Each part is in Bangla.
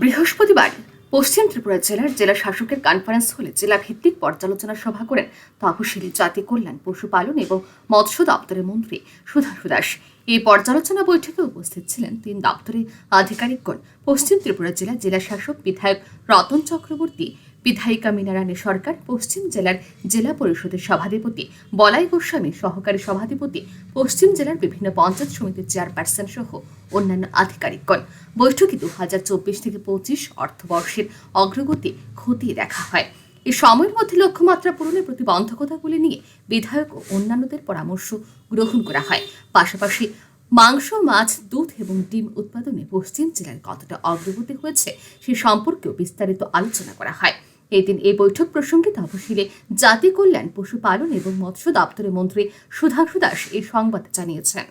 বৃহস্পতিবার পশ্চিম ত্রিপুরা জেলার জেলা শাসকের কনফারেন্স হলে জেলা ভিত্তিক পর্যালোচনা সভা করেন তপশিলি জাতি কল্যাণ, পশুপালন এবং মৎস্য দপ্তরের মন্ত্রী সুধাংশু দাস। এই পর্যালোচনা বৈঠকে উপস্থিত ছিলেন তিন দপ্তরের আধিকারিকগণ। পশ্চিম ত্রিপুরা জেলা জেলা শাসক বিধায়ক রতন চক্রবর্তী বিধায়িকা মীনারানী সরকার পশ্চিম জেলার জেলা পরিষদের সভাধিপতি বলাই গোস্বামী সহকারী সভাধিপতি পশ্চিম জেলার বিভিন্ন পঞ্চায়েত সমিতির চেয়ারপারসন সহ অন্যান্য আধিকারিকগণ। বৈঠকে দু হাজার চব্বিশ থেকে পঁচিশ অর্থবর্ষের অগ্রগতি খতিয়ে দেখা হয়। এ সময়ের মধ্যে লক্ষ্যমাত্রা পূরণের প্রতিবন্ধকতাগুলি নিয়ে বিধায়ক ও অন্যান্যদের পরামর্শ গ্রহণ করা হয়। পাশাপাশি মাংস, মাছ, দুধ এবং ডিম উৎপাদনে পশ্চিম জেলার কতটা অগ্রগতি হয়েছে সে সম্পর্কেও বিস্তারিত আলোচনা করা হয়। এদিন এই বৈঠক প্রসঙ্গে তপশিলে জাতি কল্যাণ, পশুপালন এবং মৎস্য দপ্তরের মন্ত্রী সুধাংশু দাস এই সংবাদ জানিয়েছেন।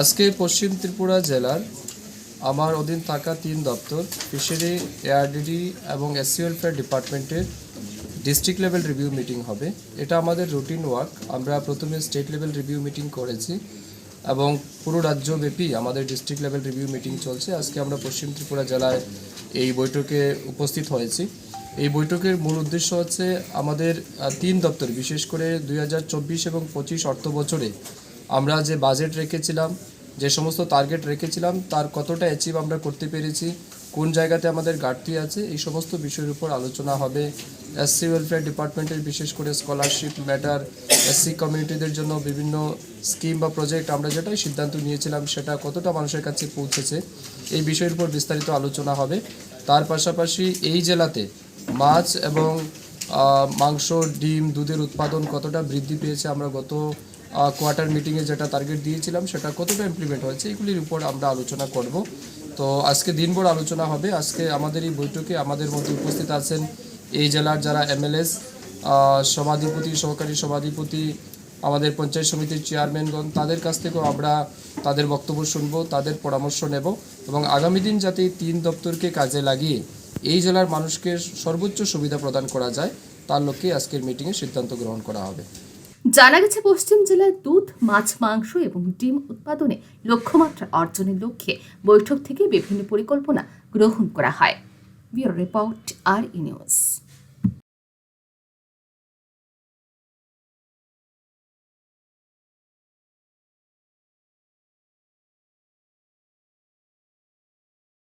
আজকে পশ্চিম ত্রিপুরা জেলার আমার অধীন থাকা তিন দপ্তর, ফিশারি, এআরডিডি এবং এসসি ওয়েলফেয়ার ডিপার্টমেন্টের ডিস্ট্রিক্ট লেভেল রিভিউ মিটিং হবে। এটা আমাদের রুটিন ওয়ার্ক। আমরা প্রথমে স্টেট লেভেল রিভিউ মিটিং করেছি এবং পুরো রাজ্যব্যাপী আমাদের ডিস্ট্রিক্ট লেভেল রিভিউ মিটিং চলছে। আজকে আমরা পশ্চিম ত্রিপুরা জেলায় এই বৈঠকে উপস্থিত হয়েছি। এই বৈঠকের মূল উদ্দেশ্য হচ্ছে আমাদের তিন দপ্তর, বিশেষ করে দুই হাজার চব্বিশ এবং পঁচিশ অর্থ বছরে আমরা যে বাজেট রেখেছিলাম, যে সমস্ত টার্গেট রেখেছিলাম, তার কতটা অ্যাচিভ আমরা করতে পেরেছি, কোন জায়গাতে আমাদের ঘাটতি আছে, এই সমস্ত বিষয়ের উপর আলোচনা হবে। এসসি ওয়েলফেয়ার ডিপার্টমেন্টের বিশেষ করে স্কলারশিপ ম্যাটার এসসি কমিউনিটিদের জন্য বিভিন্ন স্কিম বা প্রজেক্ট আমরা যেটাই সিদ্ধান্ত নিয়েছিলাম, সেটা কতটা মানুষের কাছে পৌঁছেছে, এই বিষয়ের উপর বিস্তারিত আলোচনা হবে। তার পাশাপাশি এই জেলাতে মাছ এবং মাংস, ডিম, দুধের উৎপাদন কতটা বৃদ্ধি পেয়েছে আমরা গত কোয়ার্টার মিটিংয়ে যেটা টার্গেট দিয়েছিলাম সেটা কতটা ইমপ্লিমেন্ট হয়েছে এগুলির উপর আমরা আলোচনা করব। তো আজকে দিনভর আলোচনা হবে। আজকে আমাদের এই বৈঠকে আমাদের মধ্যে উপস্থিত আছেন এই জেলার যারা এমএলএস সভাধিপতি, সহকারী সভাধিপতি, আমাদের পঞ্চায়েত সমিতির চেয়ারম্যানগণ তাদের কাছ থেকেও আমরা তাদের বক্তব্য শুনব, তাদের পরামর্শ নেব এবং আগামী দিন যাতে তিন দপ্তরকে কাজে লাগিয়ে এই জেলার মানুষকে সর্বোচ্চ সুবিধা প্রদান করা যায়, তার লক্ষ্যে আজকের মিটিংয়ে সিদ্ধান্ত গ্রহণ করা হবে। জানা গেছে, পশ্চিম জেলায় দুধ, মাছ, মাংস এবং ডিম উৎপাদনে লক্ষ্যমাত্রা অর্জনের লক্ষ্যে বৈঠক থেকে বিভিন্ন পরিকল্পনা গ্রহণ করা হয়। ব্যুরো রিপোর্ট, আর ই